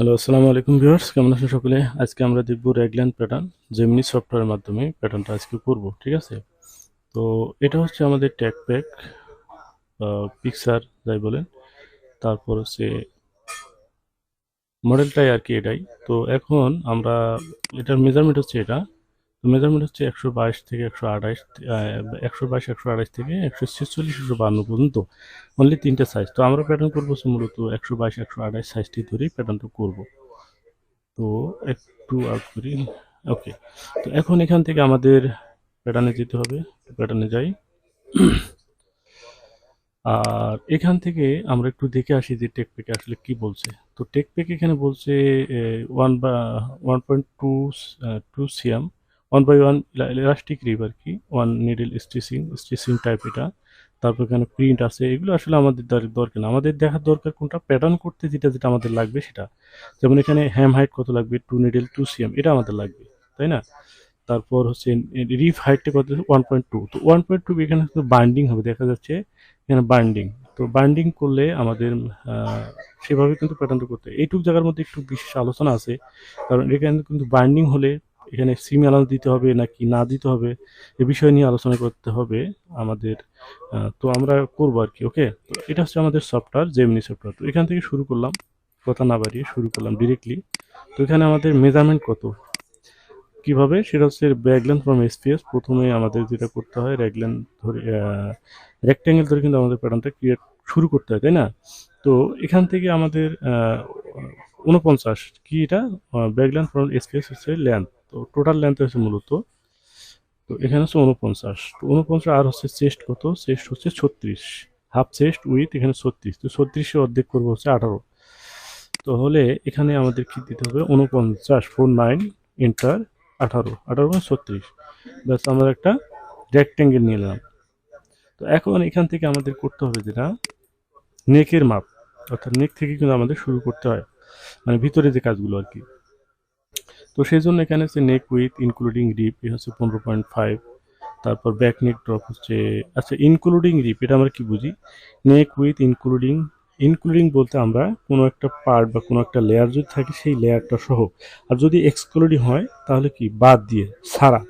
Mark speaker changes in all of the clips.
Speaker 1: Hello আসসালামু আলাইকুম viewers কেমন আছেন সকলে? আজকে আমরা দেখব রেগল্যান্ড প্যাটার্ন জেমিনি সফটওয়্যারের মাধ্যমে প্যাটার্নটা আজকে করব, ঠিক আছে? তো এটা হচ্ছে আমাদের ট্যাগ প্যাক পিকচার যাই বলেন। তারপর হচ্ছে মডেলটাই আর কি এটাই। তো এখন আমরা, এটার মেজারমেন্ট হচ্ছে এটা। মেজারমেন্ট হচ্ছে একশো বাইশ থেকে একশো আঠাশ একশো বাইশ একশো আঠাশ থেকে একশো ছেচল্লিশ একশো বান্ন পর্যন্ত। অনলি তিনটে সাইজ তো আমরা প্যাটার্ন করব মূলত একশো বাইশ একশো আঠাশ সাইজটি ধরেই প্যাটার্নটা করব। তো একটু আউট করি। ওকে তো এখন এখান থেকে আমাদের প্যাটার্নে যেতে হবে। প্যাটার্নে যাই। আর এখান থেকে আমরা একটু দেখে আসি যে টেকপেকে আসলে কি বলছে। তো টেকপেক এখানে বলছে ওয়ান বা one point two two cm one by one elastic rib আর কি one needle stitching stitching type এটা। তারপর এখানে প্রিন্ট আছে। এগুলো আসলে আমাদের দরকার না। আমাদের দেখার দরকার কোনটা? প্যাটার্ন করতে যেটা যেটা আমাদের লাগবে সেটা। যেমন এখানে হ্যাম হাইট কত লাগবে? টু নিডল টু সিএম এটা আমাদের লাগবে। তাই না? তারপর হচ্ছে রিফ হাইটটা কত? ওয়ান পয়েন্ট টু তো ওয়ান পয়েন্ট টু এখানে বাইন্ডিং হবে। দেখা যাচ্ছে এখানে বাইন্ডিং তো বাইন্ডিং করলে আমাদের সেভাবে কিন্তু প্যাটার্নটা করতে। এইটুক জায়গার মধ্যে একটু বিশেষ আলোচনা আছে। কারণ এখানে কিন্তু বাইন্ডিং হলে এখানে সিম অ্যালাউন্স দিতে হবে নাকি না দিতে হবে, এ বিষয় নিয়ে আলোচনা করতে হবে আমাদের তো আমরা করব আর কি ওকে তো এটা হচ্ছে আমাদের সফটওয়্যার জেমিনি সফটওয়্যার তো এখান থেকে শুরু করলাম, কথা না বাড়িয়ে শুরু করলাম ডিরেক্টলি তো এখানে আমাদের মেজারমেন্ট কত? কীভাবে? সেটা হচ্ছে ব্যাকল্যান্ড ফ্রম এসপিএস প্রথমে আমাদের যেটা করতে হয় রেগল্যান্ড ধরে রেক্ট্যাঙ্গেল ধরে কিন্তু আমাদের প্যাটার্নটা ক্রিয়েট শুরু করতে হয়, তাই না? তো এখান থেকে আমাদের উনপঞ্চাশ কি এটা? ব্যাকল্যান্ড ফ্রম এসপিএস হচ্ছে লেন্থ তো টোটাল লেন্থ হচ্ছে মূলত, তো এখানে হচ্ছে উনপঞ্চাশ তো উনপঞ্চাশ আর হচ্ছে চেস্ট কত? চেস্ট হচ্ছে ছত্রিশ হাফ চেস্ট উইথ এখানে ছত্রিশ, তো ছত্রিশে অর্ধেক করব হচ্ছে আঠারো। তো হলে এখানে আমাদের কি দিতে হবে? উনপঞ্চাশ ফোর নাইন ইন্টার আঠারো আঠারো মানে ছত্রিশ। ব্যাস, আমরা একটা রেক্টেঙ্গেল নিলাম। তো এখন এখান থেকে আমাদের করতে হবে যেটা নেকের মাপ। অর্থাৎ নেক থেকে কিন্তু আমাদের শুরু করতে হয় মানে ভিতরে যে কাজগুলো আর কি। তো সেই জন্য এখানে হচ্ছে নেক উইথ ইনক্লুডিং রিপ এ হচ্ছে পনেরো পয়েন্ট ফাইভ তারপর ব্যাক নেক ড্রপ হচ্ছে আচ্ছা ইনক্লুডিং রিপ এটা আমরা কি বুঝি? নেক উইথ ইনক্লুডিং ইনক্লুডিং বলতে আমরা কোনো একটা পার্ট বা কোনো একটা লেয়ার যদি থাকে, সেই লেয়ারটা সহ। আর যদি এক্সক্লুডিং হয়, তাহলে কি? বাদ দিয়ে, সারা।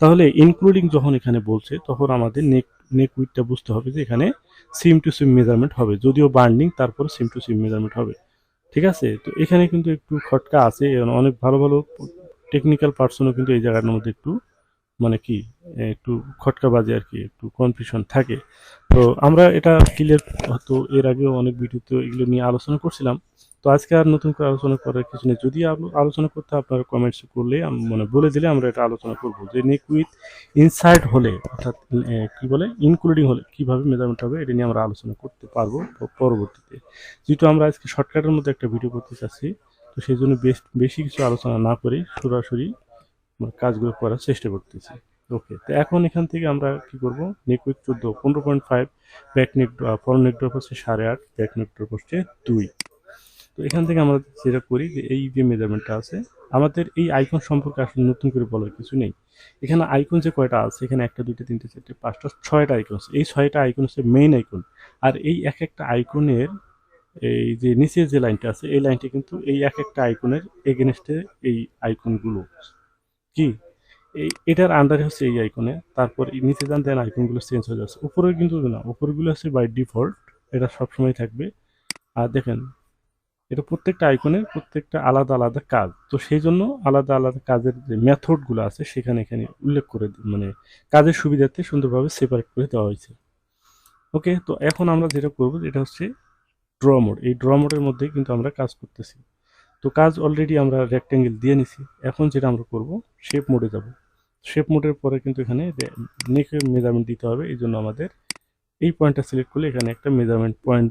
Speaker 1: তাহলে ইনক্লুডিং যখন এখানে বলছে, তখন আমাদের নেক নেক উইথটা বুঝতে হবে যে এখানে সিম টু সিম মেজারমেন্ট হবে। যদিও বার্নিং, তারপর সিম টু সিম মেজারমেন্ট হবে। ঠিক আছে? তো এখানে কিন্তু একটু খটকা আছে। অনেক ভালো ভালো টেকনিক্যাল পার্সনও কিন্তু এই জায়গার মধ্যে একটু মানে কি একটু খটকাবাজি আর কি, একটু কনফিউশন থাকে। তো আমরা এটা ক্লিয়ার হয়তো এর আগেও অনেক ভিডিওতে এগুলো নিয়ে আলোচনা করছিলাম। তো আজকে আর নতুন করে আলোচনা করার কিছু নেই। যদি আলোচনা করতে আপনারা কমেন্টস করলে মানে বলে দিলে আমরা এটা আলোচনা করব। যে নেক উইথ ইনসাইড হলে, অর্থাৎ কি বলে? ইনক্লুডিং হলে কীভাবে মেজারমেন্ট হবে এটা নিয়ে আমরা আলোচনা করতে পারব পরবর্তীতে। যেহেতু আমরা আজকে শর্টকাটের মধ্যে একটা ভিডিও করতে চাচ্ছি, তো সেই জন্য বেশ, বেশি কিছু আলোচনা না করে সরাসরি কাজগুলো করার চেষ্টা করতেছি। ওকে তো এখন এখান থেকে আমরা কি করব? নেক উইথ চোদ্দ, পনেরো point five back neck front neck drop হচ্ছে সাড়ে আট ব্যাক নেক ড্রপ হচ্ছে দুই। তো এখান থেকে আমরা যেটা করি যে এই যে মেজারমেন্টটা আছে, আমাদের এই আইকন সম্পর্কে আসলে নতুন করে বলার কিছু নেই। এখানে আইকন যে কয়টা আছে, এখানে একটা, দুইটা, তিনটে, চারটে, পাঁচটা, ছয়টা আইকন আছে। এই ছয়টা আইকন হচ্ছে মেইন আইকন আর এই এক একটা আইকনের এই যে নিচের যে লাইনটা আছে, এই লাইনটা কিন্তু এই এক একটা আইকনের এগেনস্টে এই আইকনগুলো কি? এই, এটার আন্ডারে হচ্ছে এই আইকনে তারপর নিচে যান দেন আইকনগুলো চেঞ্জ হয়ে যাচ্ছে। উপরে কিন্তু না, উপরগুলো হচ্ছে বাই ডিফল্ট এটা সবসময় থাকবে। আর দেখেন এটা প্রত্যেকটা আইকনের প্রত্যেকটা আলাদা আলাদা কাজ। তো সেই জন্য আলাদা আলাদা কাজের যে মেথডগুলো আছে, সেখানে এখানে উল্লেখ করে মানে কাজের সুবিধার্থে সুন্দরভাবে সেপারেট করে দেওয়া হয়েছে। ওকে তো এখন আমরা যেটা করব, এটা হচ্ছে ড্র মোড এই ড্র মোডের মধ্যে কিন্তু আমরা কাজ করতেছি। তো কাজ অলরেডি আমরা রেক্টেঙ্গেল দিয়ে নিছি। এখন যেটা আমরা করব শেপ মোডে যাব। শেপ মোডের পরে কিন্তু এখানে নেকের মেজারমেন্ট দিতে হবে, এই জন্য আমাদের এই পয়েন্টটা সিলেক্ট করলে এখানে একটা মেজারমেন্ট পয়েন্ট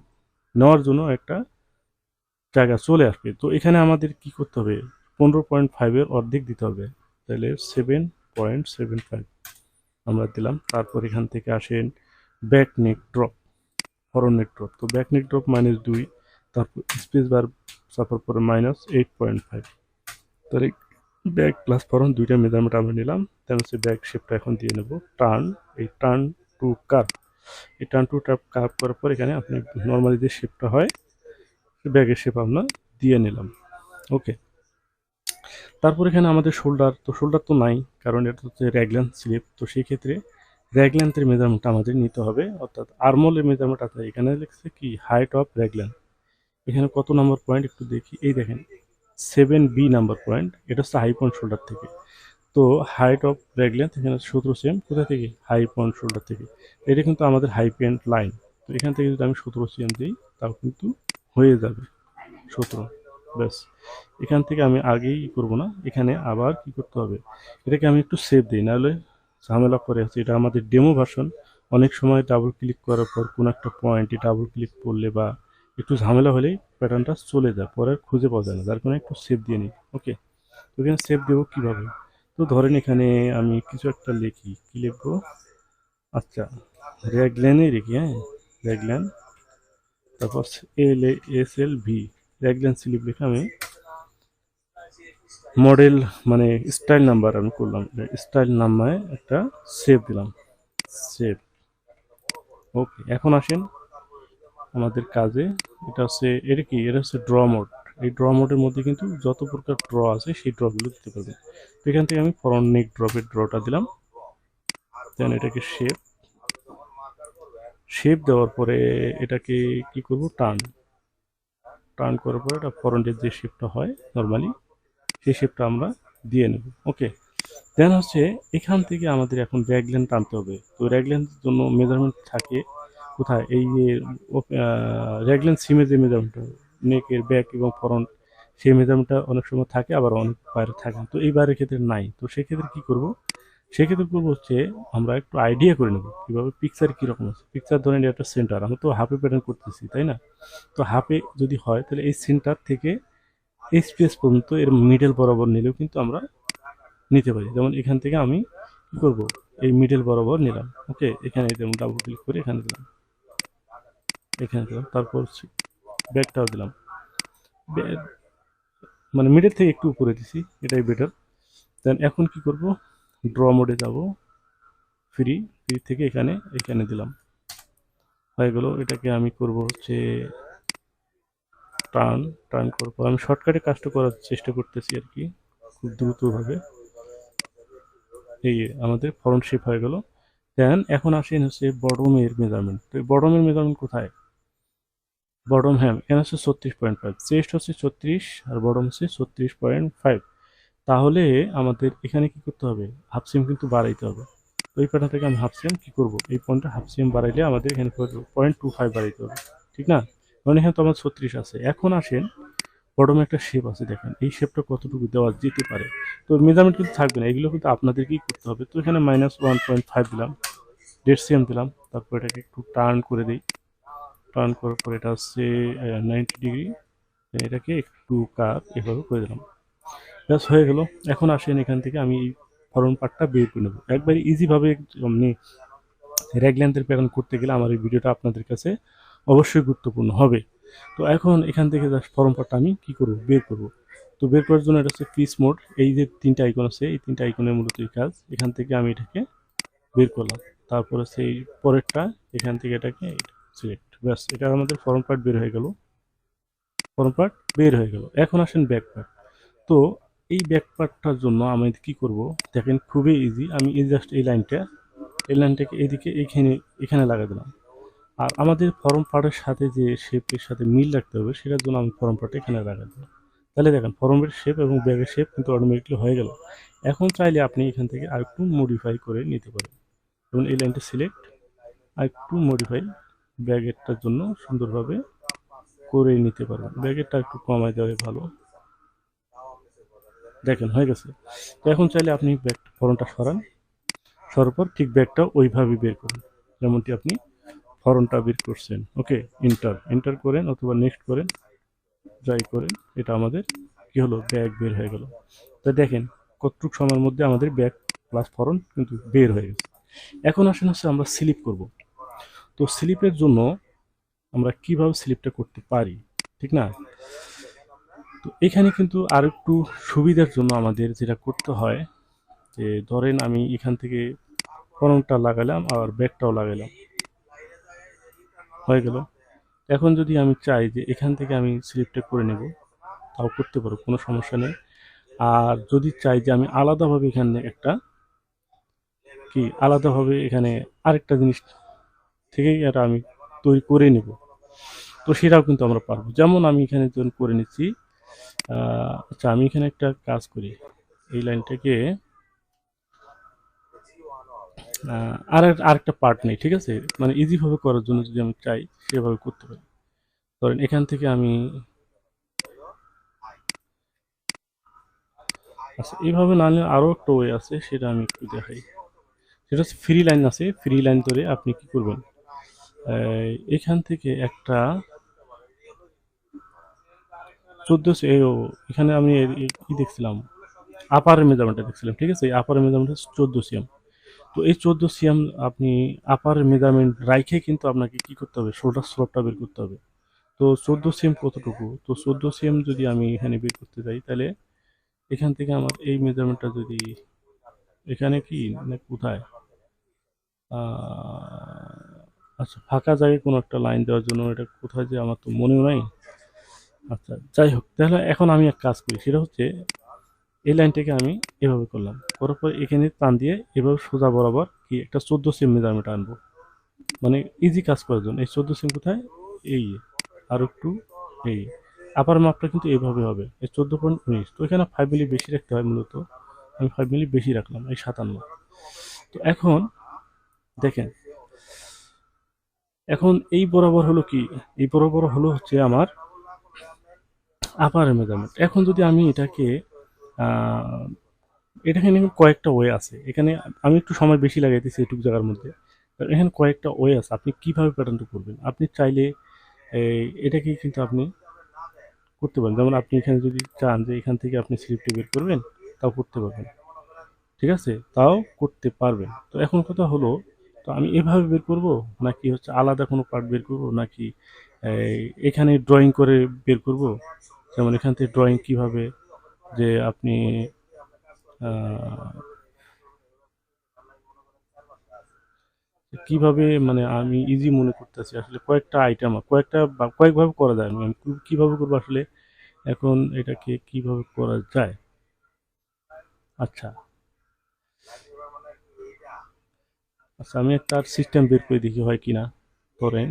Speaker 1: নেওয়ার জন্য একটা জায়গা চলে আসবে। তো এখানে আমাদের কি করতে হবে? পনেরো পয়েন্ট ফাইভের অর্ধেক দিতে হবে। তাহলে সেভেন পয়েন্ট সেভেন ফাইভ আমরা দিলাম। তারপর এখান থেকে আসেন back neck drop front neck drop তো ব্যাক নেক ড্রপ মাইনাস দুই, তারপর স্পেস বার চাপার পরে মাইনাস এইট পয়েন্ট ফাইভ তাহলে ব্যাক প্লাস ফরন দুইটা মেজারমেন্ট আমরা নিলাম। তাহলে হচ্ছে ব্যাক শেপটা এখন দিয়ে নেব। টার্ন এই টার্ন টু কার্ভ এই টার্ন টু টার্ভ কার্ভ করার পর এখানে আপনি নর্মালি যে শেপটা হয় ব্যাগের শেপ আমরা দিয়ে নিলাম। ওকে। তারপর এখানে আমাদের শোল্ডার তো শোল্ডার তো নাই, কারণ এটা হচ্ছে র্যাগল্যান্ড স্লিপ তো সেই ক্ষেত্রে র্যাগল্যান্থের মেজারমেন্ট আমাদের নিতে হবে, অর্থাৎ আর্মলের মেজারমেন্ট আপনার এখানে লিখছে কি হাইট অফ র্যাগল্যান্ড এখানে কত নাম্বার পয়েন্ট একটু দেখি, এই দেখেন সেভেন বি নাম্বার পয়েন্ট এটা হচ্ছে হাই পয়েন্ট শোল্ডার থেকে। তো হাইট অফ র্যাগল্যান্থ এখানে সতেরো সেম কোথা থেকে? হাই পয়েন্ট শোল্ডার থেকে। এটা কিন্তু আমাদের হাই পয়েন্ট লাইন তো এখান থেকে যদি আমি সতেরো সেম দিই, তাও কিন্তু হয়ে যাবে। সতেরো। ব্যাস। এখান থেকে আমি আগেই করব না। এখানে আবার কি করতে হবে? এটাকে আমি একটু সেভ দিই, নাহলে ঝামেলা করে আছে। এটা আমাদের ডেমো ভার্সন অনেক সময় ডাবল ক্লিক করার পর কোনো একটা পয়েন্টে ডাবল ক্লিক করলে বা একটু ঝামেলা হলেই প্যাটার্নটা চলে যায়। পরে খুঁজে পাওয়া যায় না। যার কারণে একটু সেভ দিয়ে নিই। ওকে তো এখানে সেভ দেবো কীভাবে? তো ধরেন এখানে আমি কিছু একটা লিখি। কী লিখব? আচ্ছা। র্যাগল্যানে লিখি হ্যাঁ? র্যাগল্যান তারপর L S L V raglan sleeve লিখে আমি মডেল মানে স্টাইল নাম্বার আমি করলাম। স্টাইল নাম্বারে একটা সেভ দিলাম। সেভ ওকে এখন আসেন আমাদের কাজে। এটা হচ্ছে, এটা কি? এটা হচ্ছে ড্র মোড এই ড্র মোডের মধ্যে কিন্তু যত প্রকার ড্র আছে, সেই ড্রগুলো দিতে পারবেন। তো এখান থেকে আমি ফরন নেক ড্রপের ড্রটা দিলাম। দেন এটাকে শেপ শেপ দেওয়ার পরে এটাকে কি করব? টার্ন টার্ন করার পরে এটা ফরন্টের যে শেপটা হয় নর্মালি সেই শেপটা আমরা দিয়ে নেব। ওকে দেন হচ্ছে এখান থেকে আমাদের এখন র্যাগলেন টানতে হবে। তো র্যাগলেনের জন্য মেজারমেন্ট থাকে কোথায়? এই যে র্যাগলেন সিমের যে মেজারমেন্টটা নেকের ব্যাক এবং ফরন্ট সেই মেজারমেন্টটা অনেক সময় থাকে, আবার অনেক বাইরে থাকে তো এই বাইরের ক্ষেত্রে নাই। তো সেক্ষেত্রে কি করব? সেক্ষেত্রে করব হচ্ছে, আমরা একটু আইডিয়া করে নেব কীভাবে পিকচার কীরকম আছে। পিকচার ধরেন একটা সেন্টার আমরা তো হাফে প্যাটার্ন করতেছি, তাই না? তো হাফে যদি হয়, তাহলে এই সেন্টার থেকে এই স্পেস পর্যন্ত এর মিডল বরাবর নিলেও কিন্তু আমরা নিতে পারি। যেমন এখান থেকে আমি কী করব? এই মিডল বরাবর নিলাম ওকে এখানে যেমন ডাবল ক্লিক করে এখানে দিলাম এখানে দিলাম, তারপর ব্যাগটাও দিলাম। মানে মিডল থেকে একটু উপরে দিছি, এটাই বেটার দেন এখন কি করব? ড্র মোডে যাব। ফ্রি ফ্রি থেকে এখানে এখানে দিলাম। হয়ে গেল, এটাকে আমি করব হচ্ছে টার্ন টার্ন করব আমি শর্টকাটে কাজটা করার চেষ্টা করতেছি আর কি, খুব দ্রুতভাবে। এই আমাদের ফরন্ট শেপ হয়ে গেল। দেন এখন আসেন হচ্ছে বডমের মেজারমেন্ট তো বডমের মেজারমেন্ট কোথায়? বডম হ্যাম এখানে হচ্ছে ছত্রিশ পয়েন্ট ফাইভ চেস্ট হচ্ছে ছত্রিশ আর বডম হচ্ছে ছত্রিশ পয়েন্ট ফাইভ তাহলে আমাদের এখানে কি করতে হবে? হাফ সিম কিন্তু বাড়াইতে হবে। এই প্যাটার্ন থেকে আমি হাফ সিম কি করব? এই পয়েন্টটা হাফ সিম বাড়াইলে আমাদের এখানে পয়েন্ট টু ফাইভ বাড়াইতে হবে। ঠিক না? মানে এখানে তো আমার ছত্রিশ আছে। এখন আসেন বটমে একটা শেপ আছে দেখেন। এই শেপটা কতটুকু দেওয়া যেতে পারে? তো মেজারমেন্ট কিন্তু থাকবে না। এগুলো কিন্তু আপনাদেরকেই করতে হবে? তো এখানে মাইনাস ওয়ান পয়েন্ট ফাইভ দিলাম। দেড় সিএম দিলাম। তারপর এটাকে একটু টার্ন করে দিই। টার্ন করার পর এটা হচ্ছে নাইনটি ডিগ্রি এটাকে একটু কাপ এভাবে করে দিলাম। ব্যাস, হয়ে গেল। এখন আসেন এখান থেকে, আমি এই ফরন পার্টটা বের করে নেব। একবারে ইজিভাবে আপনি র্যাগল্যান্থের প্যাটার্ন করতে গেলে আমার এই ভিডিওটা আপনাদের কাছে অবশ্যই গুরুত্বপূর্ণ হবে। তো এখন এখান থেকে জাস্ট ফর্ম পার্টটা আমি কি করব? বের করব। তো বের করার জন্য এটা হচ্ছে পিস মোড এই যে তিনটা আইকন আছে, এই তিনটা আইকনের মূলত এই কাজ। এখান থেকে আমি এটাকে বের করলাম। তারপরে সেই পরেরটা, এখান থেকে এটাকে সিলেক্ট ব্যাস এটা আমাদের ফর্ম পার্ট বের হয়ে গেল। ফর্ম পার্ট বের হয়ে গেল। এখন আসেন ব্যাক পার্ট তো এই ব্যাক পার্টটার জন্য আমি কি করব? দেখেন, খুবই ইজি আমি এই জাস্ট এই লাইনটা এই লাইনটাকে এদিকে এখানে এখানে লাগা দিলাম। আর আমাদের ফর্ম পার্টের সাথে যে শেপের সাথে মিল রাখতে হবে, সেটার জন্য আমি ফর্ম পার্ট এখানে লাগা দিলাম। তাহলে দেখেন, ফর্মের শেপ এবং ব্যাগের শেপ কিন্তু অটোমেটিকলি হয়ে গেল। এখন চাইলে আপনি এখান থেকে আরেকটু মডিফাই করে নিতে পারেন। যেমন এই লাইনটা সিলেক্ট আর একটু মডিফাই ব্যাগেরটার জন্য সুন্দরভাবে করে নিতে পারবেন ব্যাগেরটা একটু কমায় দেওয়াই ভালো। দেখেন, হয়ে গেছে। তো এখন চাইলে আপনি ব্যাগ ফর্মটা সরান। সরার পর ঠিক ব্যাগটা ওইভাবে বের করুন, যেমনটি আপনি ফর্মটা বের করছেন। ওকে ইন্টার এন্টার করেন অথবা নেক্সট করেন যাই করেন। এটা আমাদের কি হলো? ব্যাগ বের হয়ে গেল। তা দেখেন, কতটুক সময়ের মধ্যে আমাদের ব্যাগ প্লাস ফরন কিন্তু বের হয়ে গেছে। এখন আসেন হচ্ছে আমরা স্লিপ করব। তো স্লিপের জন্য আমরা কীভাবে স্লিপটা করতে পারি? ঠিক না? তো এখানে কিন্তু আর একটু সুবিধার জন্য আমাদের যেটা করতে হয়, যে ধরেন আমি এখান থেকে ফরনটা লাগালাম আর ব্যাগটাও লাগালাম। হয়ে গেল। এখন যদি আমি চাই যে এখান থেকে আমি স্লিপটা করে নেব, তাও করতে পারো, কোনো সমস্যা নেই। আর যদি চাই যে আমি আলাদাভাবে এখানে একটা, কি আলাদাভাবে এখানে আরেকটা জিনিস থেকেই এটা আমি তৈরি করে নেব, তো সেটাও কিন্তু আমরা পারব। যেমন আমি এখানে করে নিচ্ছি আচ্ছা আমি এখানে একটা কাজ করি। এই লাইনটাকে আর এক- আরেকটা পার্ট নেই, ঠিক আছে? মানে ইজিভাবে করার জন্য যদি আমি চাই, সেভাবে করতে পারি। ধরেন, এখান থেকে আমি আচ্ছা এইভাবে না নিলে আরও একটা ওয়ে আছে, সেটা আমি একটু দেখাই। সেটা হচ্ছে ফ্রি লাইন আছে ফ্রি লাইন ধরে আপনি কি করবেন? এখান থেকে একটা চোদ্দশো এখানে আমি কি দেখছিলাম? আপার মেজারমেন্টটা দেখছিলাম, ঠিক আছে? এই আপার মেজারমেন্ট হচ্ছে চোদ্দ সিএম তো এই চোদ্দ সিএম আপনি আপার মেজারমেন্ট রাইখে কিন্তু আপনাকে কি করতে হবে? শোল্ডার স্লোপটা বের করতে হবে। তো চোদ্দ সিএম কতটুকু? তো চোদ্দ সিএম যদি আমি এখানে বের করতে যাই, তাহলে এখান থেকে আমার এই মেজারমেন্টটা যদি, এখানে কি না কোথায়? আচ্ছা ফাঁকা জায়গায় কোনো একটা লাইন দেওয়ার জন্য এটা কোথায় যে আমার তো মনেও নাই। আচ্ছা যাই হোক, তাহলে এখন আমি এক কাজ করি, সেটা হচ্ছে এই লাইনটাকে আমি এভাবে করলাম, করার পর এখানে টান দিয়ে এভাবে সোজা বরাবর কি একটা চোদ্দ সিম মেজারমেন্ট আনব মানে ইজি কাজ করার জন্য, এই চোদ্দ সিম কোথায়? এই আর একটু এই আপার মাপটা কিন্তু এইভাবে হবে, এই চোদ্দ পয়েন্ট উনিশ। তো এখানে ফাইভ মিলি বেশি রাখতে হয় মূলত, আমি ফাইভ মিলি বেশি রাখলাম, এই সাতান্ন। তো এখন দেখেন, এখন এই বরাবর হলো কি? এই বরাবর হলো হচ্ছে আমার আপার মেজারমেন্ট এখন যদি আমি এটাকে এটাকে কয়েকটা ওয়ে আছে। এখানে আমি একটু সময় বেশি লাগাইতেছি এটুকু জায়গার মধ্যে। এখানে কয়েকটা ওয়ে আছে। আপনি কীভাবে প্যাটার্নটা করবেন? আপনি চাইলে এটাকে কিন্তু আপনি করতে পারেন। যেমন আপনি এখানে যদি চান যে এখান থেকে আপনি স্লিপটি বের করবেন, তাও করতে পারবেন। ঠিক আছে? তাও করতে পারবেন। তো এখন কথা হলো, তো আমি এভাবে বের করব? নাকি হচ্ছে আলাদা কোনো পার্ট বের করব? নাকি এখানে ড্রয়িং করে বের করব? যেমন এখান থেকে ড্রয়িং কীভাবে যে আপনি কীভাবে মানে আমি ইজি মনে করতেছি। আসলে কয়েকটা আইটেম কয়েকটা কয়েকভাবে করা যায়। আমি কীভাবে করব আসলে এখন এটাকে কীভাবে করা যায়? আচ্ছা। আচ্ছা আমি একটা সিস্টেম বের করে দেখি হয় কিনা। ধরেন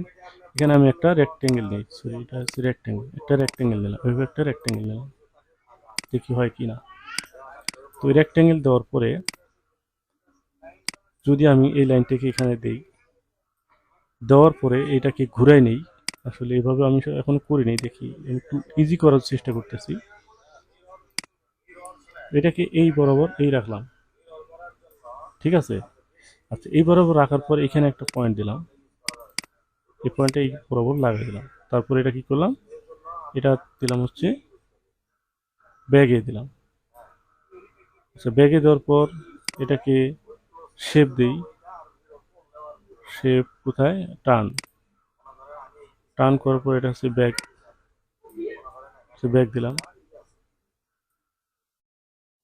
Speaker 1: এখানে আমি একটা রেক্টেঙ্গেল নিই। সরি এটা হচ্ছে রেক্টেঙ্গেল একটা রেক্টেঙ্গেল নিলাম। ওইভাবে একটা রেক্টেঙ্গেল নিলাম। দেখি হয় কি না। তো রেক্টেঙ্গেল দেওয়ার পরে যদি আমি এই লাইনটাকে এখানে দেই, দেওয়ার পরে এটাকে ঘুরাই নেই। আসলে এভাবে আমি এখন করি নেই। দেখি একটু ইজি করার চেষ্টা করতেছি। এটাকে এই বরাবর এই রাখলাম। ঠিক আছে? আচ্ছা এই বরাবর রাখার পর এখানে একটা পয়েন্ট দিলাম। এই পয়েন্টটা এই বরাবর লাগাই দিলাম। তারপরে এটা কি করলাম? এটা দিলাম হচ্ছে ব্যাগে দিলাম। আচ্ছা ব্যাগে দেওয়ার পর এটাকে শেপ দেই। শেপ কোথায়? টান টান করার পর এটা হচ্ছে ব্যাগ সে ব্যাগ দিলাম।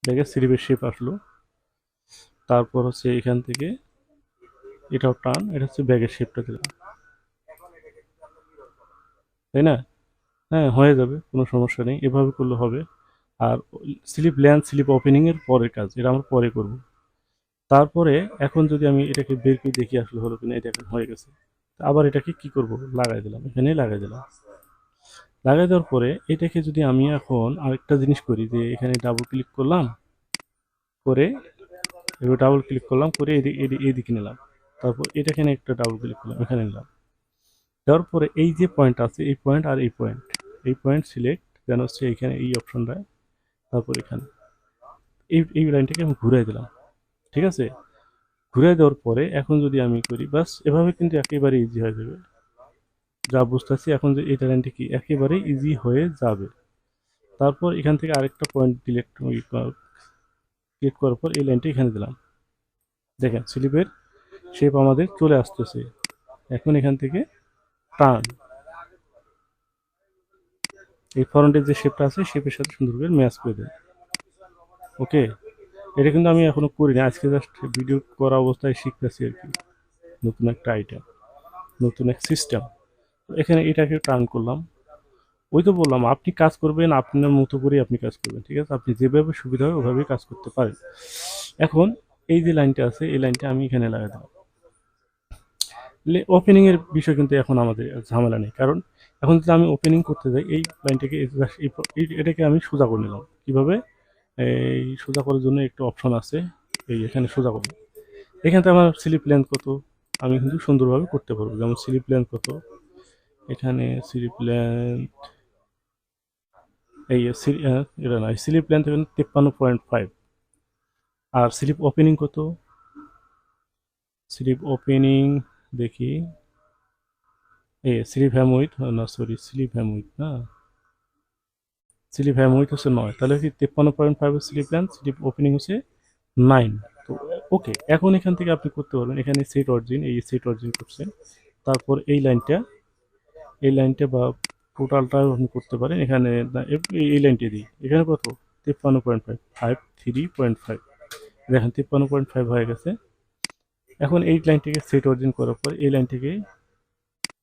Speaker 1: ব্যাগের স্লিপের শেপ আসলো। তারপর হচ্ছে এখান থেকে এটাও টান এটা হচ্ছে ব্যাগের শেপটা দিলাম। তাই না? হ্যাঁ হয়ে যাবে, কোনো সমস্যা নেই, এভাবে করলে হবে। আর স্লিপ ল্যান্ড স্লিপ ওপেনিংয়ের পরের কাজ, এটা আমরা পরে করব। তারপরে এখন যদি আমি এটাকে বের করে দেখি আসলে হলো কিনা, এটা এখন হয়ে গেছে। আবার এটাকে কি করব? লাগাই দিলাম এখানে লাগাই দিলাম। লাগাই দেওয়ার পরে এটাকে যদি আমি এখন আরেকটা জিনিস করি, যে এখানে ডাবল ক্লিক করলাম, করে এবার ডাবল ক্লিক করলাম, করে এদিকে এদি- এদিকে নিলাম। তারপর এটাকে একটা ডাবল ক্লিক করলাম, এখানে নিলাম। দেওয়ার পরে এই যে পয়েন্ট আছে, এই পয়েন্ট আর এই পয়েন্ট এই পয়েন্ট সিলেক্ট যেন হচ্ছে এখানে এই অপশনটা তারপর এখানে। এই এই লাইনটাকে আমি ঘুরাই দিলাম, ঠিক আছে? ঘুরাই দেওয়ার পরে এখন যদি আমি করি বাস এভাবে কিন্তু একেবারে ইজি হয়ে যাবে। যা বুঝতেছি, এখন যে এটা লাইনটা কি, একেবারে ইজি হয়ে যাবে। তারপর এখান থেকে আরেকটা পয়েন্ট ডিলেক্ট ক্লিক করার পর এই লাইনটা এখানে দিলাম। দেখেন স্লিপের শেপ আমাদের চলে আসতেছে। এখন এখান থেকে টান এই ফ্রন্টের যে শেপটা আছে শেপের সাথে সুন্দর করে ম্যাচ করে দেন ওকে এটা কিন্তু আমি এখনও করিনি। আজকে জাস্ট ভিডিও করা অবস্থায় শিখতেছি আর কি। নতুন একটা আইটেম নতুন এক সিস্টেম এখানে এটাকে টার্ন করলাম। ওই তো বললাম, আপনি কাজ করবেন, আপনার মতো করেই আপনি কাজ করবেন, ঠিক আছে? আপনি যেভাবে সুবিধা হয় ওভাবেই কাজ করতে পারেন। এখন এই যে লাইনটা আছে, এই লাইনটা আমি এখানে লাগাই দিলাম ওপেনিং এর বিষয় কিন্তু এখন আমাদের ঝামেলা নেই। কারণ এখন যদি আমি ওপেনিং করতে যাই, এই লাইনটাকে এটাকে আমি সোজা করে নিলাম। কীভাবে? এই সোজা করার জন্য একটু অপশন আছে। এই এখানে সোজা করব এখানে থেকে আমার স্লিপ লেন্থ কত? আমি কিন্তু সুন্দরভাবে করতে পারব। যেমন স্লিপ লেন্থ কত? এখানে স্লিপ লেন্থ এই এটা না স্লিপ লেন্থ এখানে তেপ্পান্ন পয়েন্ট ফাইভ আর স্লিপ ওপেনিং কত? স্লিপ ওপেনিং দেখি। এ স্লিপ হ্যাম উইথ না সরি স্লিপ হ্যাম উইথ না। স্লিপ হ্যাম উইথ হচ্ছে নয়। তাহলে কি তেপ্পান্ন point five sleeve length sleeve opening হচ্ছে নাইন তো ওকে এখন এখান থেকে আপনি করতে পারবেন, এখানে সেট অরিজিন এই সেট অরিজিন করছেন তারপর এই লাইনটা এই লাইনটা বা টোটালটাও আপনি করতে পারেন। এখানে এই লাইনটি দিই এখানে কত? তেপ্পান্ন point five five three point five দেখেন, তিপ্পান্ন পয়েন্ট ফাইভ হয়ে গেছে। এখন এই লাইনটিকে সেট অরিজিন করার পর এই লাইনটিকে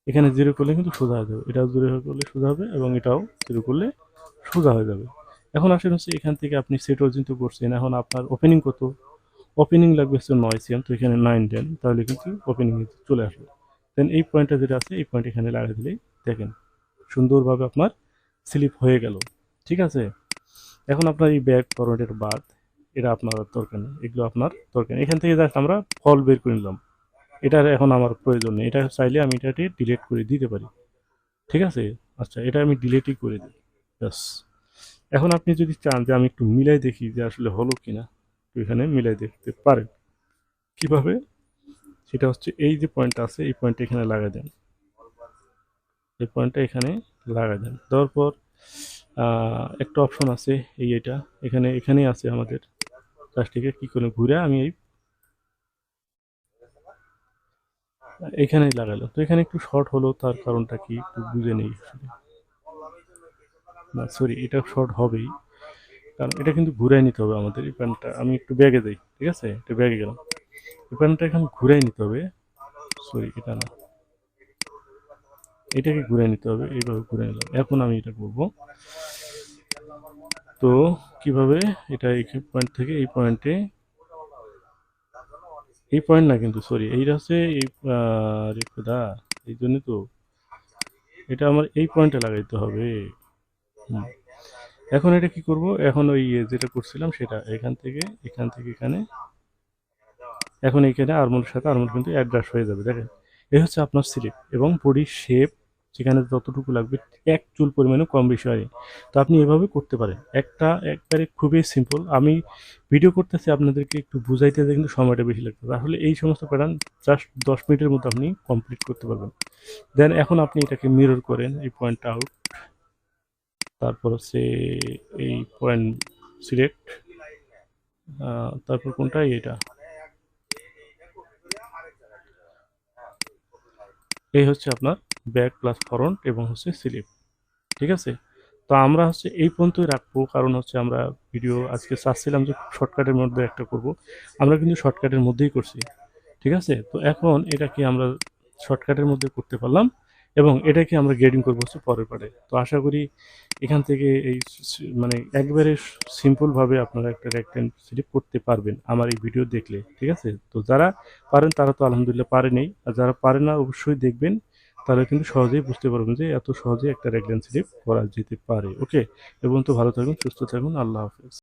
Speaker 1: এখানে জিরো করলে কিন্তু সোজা হয়ে যাবে। এটাও জিরো করলে সোজা হবে এবং এটাও জিরো করলে সোজা হয়ে যাবে। এখন আসেন হচ্ছে এখান থেকে আপনি সেট অরিজিন তো করছেন, এখন আপনার ওপেনিং কত? ওপেনিং লাগবে হচ্ছে নয় সিএম তো এখানে নাইন দেন, তাহলে কিন্তু ওপেনিং চলে আসবে। দেন এই পয়েন্টটা যেটা আছে, এই পয়েন্ট এখানে লাগিয়ে দিলেই দেখেন, সুন্দরভাবে আপনার স্লিপ হয়ে গেল। ঠিক আছে? এখন আপনার এই ব্যাক ফরওয়ার্ডের বাদ এটা আপনার দরকার নেই, এগুলো আপনার দরকার নেই। এখান থেকে জাস্ট আমরা ফল বের করে নিলাম। এটার এখন আমার প্রয়োজন নেই, এটা চাইলে আমি এটাকে ডিলিট করে দিতে পারি। ঠিক আছে? আচ্ছা এটা আমি ডিলিটই করে দিই, ব্যাস। এখন আপনি যদি চান যে আমি একটু মিলাই দেখি যে আসলে হলো কিনা, তো এখানে মিলাই দেখতে পারেন। কীভাবে? সেটা হচ্ছে এই যে পয়েন্টটা আছে, এই পয়েন্টটা এখানে লাগাই দেন। এই পয়েন্টটা এখানে লাগাই দেন। দেওয়ার পর একটা অপশন আছে এই এটা। এখানে, এখানেই আছে আমাদের। প্লাস্টিকে কি করে ঘুরে আমি এই এখানেই লাগালাম। তো এখানে একটু শর্ট হলো, তার কারণটা কি একটু বুঝে নেই। না সরি এটা শর্ট হবেই। কারণ এটা কিন্তু ঘুরাই নিতে হবে আমাদের এই প্যান্টটা আমি একটু ব্যাগে দিই, ঠিক আছে? এটা ব্যাগে গেলাম। এই প্যান্টটা এখন ঘুরাই নিতে হবে। সরি এটা না। এটাকে ঘুরে নিতে হবে, এইভাবে ঘুরে নিলাম। এখন আমি এটা করব। তো কীভাবে? এটা এই পয়েন্ট থেকে এই পয়েন্টে এই পয়েন্ট না কিন্তু সরি এইটা হচ্ছে এই খোদা, এই জন্য তো। এটা আমার এই পয়েন্টে লাগাইতে হবে। এখন এটা কি করব? এখন ওই যেটা করছিলাম সেটা এখান থেকে এখান থেকে এখানে। এখন এইখানে আরমোলের সাথে আরমোল কিন্তু অ্যাডজাস্ট হয়ে যাবে, দেখেন। এই হচ্ছে আপনার স্লিপ এবং বডির শেপ যেখানে যতটুকু লাগবে এক চুল পরিমাণে কম বেশি হয় তো আপনি এভাবে করতে পারেন। একটা, একবারে খুবই সিম্পল আমি ভিডিও করতেছি আপনাদেরকে একটু বুঝাইতে কিন্তু সময়টা বেশি লাগবে তাহলে এই সমস্ত প্যাটার্ন জাস্ট দশ মিনিটের মধ্যে আপনি কমপ্লিট করতে পারবেন। দেন এখন আপনি এটাকে মিরর করেন, এই পয়েন্টটা আউট তারপর হচ্ছে এই পয়েন্ট সিলেক্ট তারপর কোনটা? এটা এই হচ্ছে আপনার ব্যাক প্লাস ফ্রন্ট এবং হচ্ছে স্লিপ ঠিক আছে? তো আমরা হচ্ছে এই পর্যন্তই রাখব, কারণ হচ্ছে আমরা ভিডিও আজকে চাচ্ছিলাম যে শর্টকাটের মধ্যে একটা করব। আমরা কিন্তু শর্টকাটের মধ্যেই করছি, ঠিক আছে? তো এখন এটাকে আমরা শর্টকাটের মধ্যে করতে পারলাম এবং এটাকে আমরা গ্রেডিং করব হচ্ছে পরের পারে। তো আশা করি এখান থেকে এই মানে একবারে সিম্পলভাবে আপনারা একটা রেক্টেন স্লিপ করতে পারবেন আমার এই ভিডিও দেখলে, ঠিক আছে? তো যারা পারেন তারা তো আলহামদুলিল্লাহ পারেনি, আর যারা পারে না অবশ্যই দেখবেন। তাহলে কিন্তু সহজেই বুঝতে পারবেন যে এত সহজে একটা রেগলেন স্লিপ করা যেতে পারে। ওকে এবং তো ভালো থাকুন সুস্থ থাকুন আল্লাহ হাফেজ।